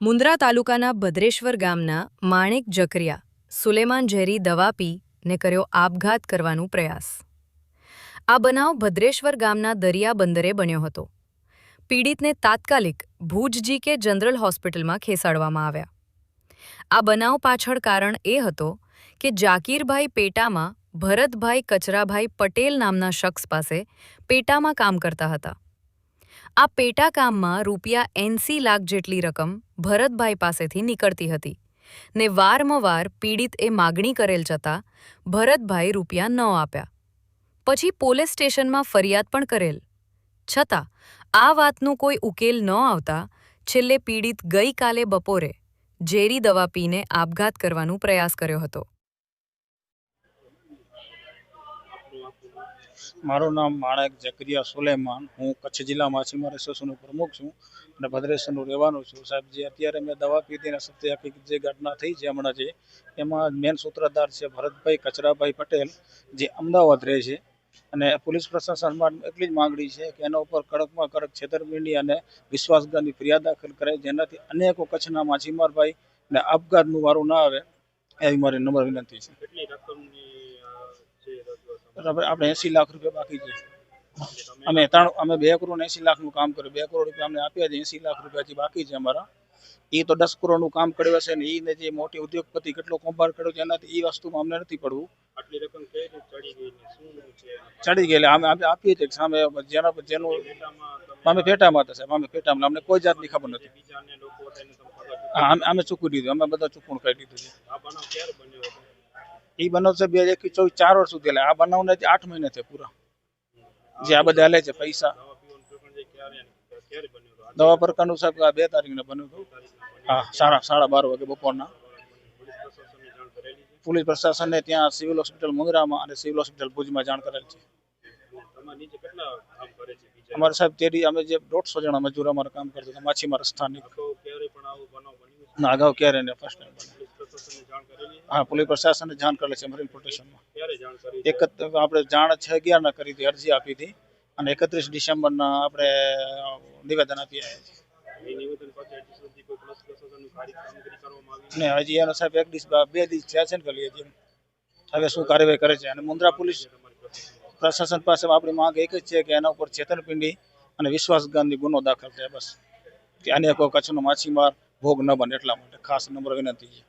મુન્દ્રા તાલુકાના ભદ્રેશ્વર ગામના માણેક જકરિયા સુલેમાન ઝેરી દવા પી ને કર્યો આપઘાત કરવાનો પ્રયાસ. આ બનાવ ભદ્રેશ્વર ગામના દરિયા બંદરે બન્યો હતો. પીડિતને તાત્કાલિક ભુજજી કે જનરલ હોસ્પિટલમાં ખેસાડવામાં આવ્યા. આ બનાવ પાછળ કારણ એ હતો કે જાકીરભાઈ પેટામાં ભરતભાઈ કચરાભાઈ પટેલ નામના શખ્સ પાસે પેટામાં કામ કરતા હતા. આ પેટા કામમાં રૂપિયા એંસી લાખ જેટલી રકમ ભરતભાઈ પાસેથી નીકળતી હતી ને વારમવાર પીડિત એ માગણી કરેલ છતાં ભરતભાઈ રૂપિયા ન આપ્યા. પછી પોલીસ સ્ટેશનમાં ફરિયાદ પણ કરેલ. છતાં આ વાતનો કોઈ ઉકેલ ન આવતા છેલ્લે પીડિત ગઈકાલે બપોરે ઝેરી દવા પીને આપઘાત કરવાનો પ્રયાસ કર્યો હતો. મારું નામ માણેક જકરિયા સુલેમાન. હું કચ્છ જિલ્લા માછીમાર એસોસિએશનનો પ્રમુખ છું અને ભદ્રેશ્વરનું રહેવાનું છું. સાહેબ જે, અત્યારે મેં દવા પીધી અને સત્ય જે ઘટના થઈ છે હમણાં જે, એમાં મેન સૂત્રધાર છે ભરતભાઈ કચરાભાઈ પટેલ, જે અમદાવાદ રહે છે. અને પોલીસ પ્રશાસનમાં એટલી જ માંગણી છે કે એના ઉપર કડકમાં કડક છેતરપિંડી અને વિશ્વાસઘાતની ફરિયાદ દાખલ કરે જેનાથી અનેકો કચ્છના માછીમાર ભાઈ ને આપઘાતનું વારું ના આવે, એવી મારી નમ્ર વિનંતી છે. બરાબર આપણે એસી લાખ રૂપિયા બાકી છે. અમે ત્રણ અમે બે કરોડ એસી લાખનું કામ કર્યું. બે કરોડ રૂપિયા અમને આપ્યા છે એસી લાખ રૂપિયા જે બાકી છે અમારા. એ તો દસ કરોડનું કામ કર્યું હશે ને એને જે મોટી ઉદ્યોગપતિ કેટલો કૌભાંડ કર્યો છે એનાથી એ વસ્તુમાં અમને નથી પડવું. આટલી રકમ ચડી છે? ગયેલી અમે અમે આપીએ છીએ કે સામે જેના પર જેનું અમે પેટામાં હતા સાહેબ અમે પેટામાં અમને કોઈ જાતની ખબર નથી. હા, અમે ચૂકવી દીધું અમે બધા ચૂકવણું કરી દીધું છે આ બનાવ ક્યારે બન્યો હતો એ બનાવ છે બે હજાર એકવીસ ચોવીસ ચાર વર્ષ સુધી હાલે. આ બનાવને આઠ મહિના છે પૂરા. જે આ બધા લે છે પૈસા. દવા પ્રકારનું સાહેબ, આ બે તારીખને બન્યું હતું. હા, સાડા સાડા બાર વાગે બપોરના. પોલીસ પ્રશાસનને ત્યાં સિવિલ હોસ્પિટલ મુંદરામાં અને સિવિલ હોસ્પિટલ ભુજમાં જાણ કરેલ છે. અમારે સાહેબ તેરી અમે જે દોઢસો જણા મજૂર અમારે કામ કરતા માછીમાર સ્થાનિક. ના, અગાઉ ક્યારે ફર્સ્ટ ટાઈમ પોલીસ પ્રશાસનને જાણ કરેલી છે હા પોલીસ પ્રશાસને જાણ કરેલ છે મરીન પ્રોટેક્શનમાં એક આપણે જાણ છ અગિયારના કરી હતી અરજી આપી હતી અને એકત્રીસ ડિસેમ્બરના આપણે નિવેદન આપી કોઈ ને હજી એનો સાહેબ એક દિવસ બે દિવસ થયા છે ને કરીએ હજી હવે શું કાર્યવાહી કરે છે? અને મુન્દ્રા પોલીસ પ્રશાસન પાસે આપણી માંગ એક જ છે કે એના ઉપર છેતરપિંડી અને વિશ્વાસઘાતની ગુનો દાખલ થાય બસ. કે અનેકો કચ્છનો માછીમાર ભોગ ન બને એટલા માટે ખાસ નંબર વિનંતી છે.